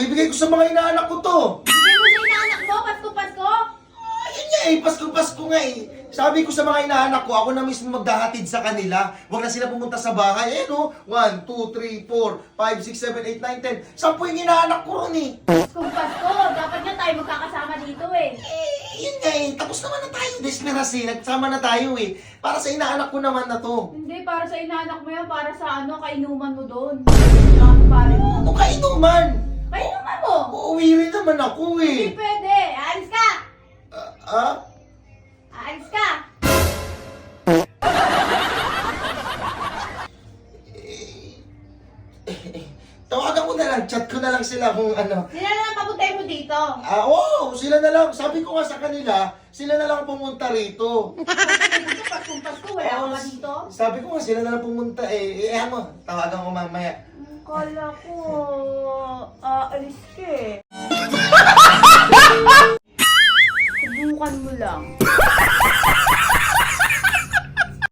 Ibigay ko sa mga inaanak ko to. Bigay mo sa inaanak mo, Pasko-Pasko? Ayun nga eh, Pasko-Pasko nga eh. Sabi ko sa mga inaanak ko, ako na mismo magdahatid sa kanila. Huwag na sila pumunta sa bahay. Eh no, 1, 2, 3, 4, 5, 6, 7, 8, 9, 10. Sampu yung inaanak ko ron eh. Pasko-Pasko, dapat nga tayo magkakasama dito eh. Eh, yun nga eh. Tapos naman na tayo, Desperas eh. Nagsama na tayo eh. Para sa inaanak ko naman na to. Hindi, para sa inaanak mo yan, para sa ano, kainuman mo doon. Ano pare mo? Ano kainuman? Naman ako Hindi eh. pwede! Aalis ka! Ah? ah? Aalis ka! Tawagan ko na lang, chat ko na lang sila kung ano. Sila na lang papuntay mo dito. Ah, oo, sila na lang. Sabi ko nga sa kanila, sila na lang pumunta rito. Dito, Pasko-Pasko, wala ka ba dito? Sabi ko nga, sila na lang pumunta eh. Eh, mo, tawagan ko mamaya. Kala ko, aalis ka eh. Subukan mo lang.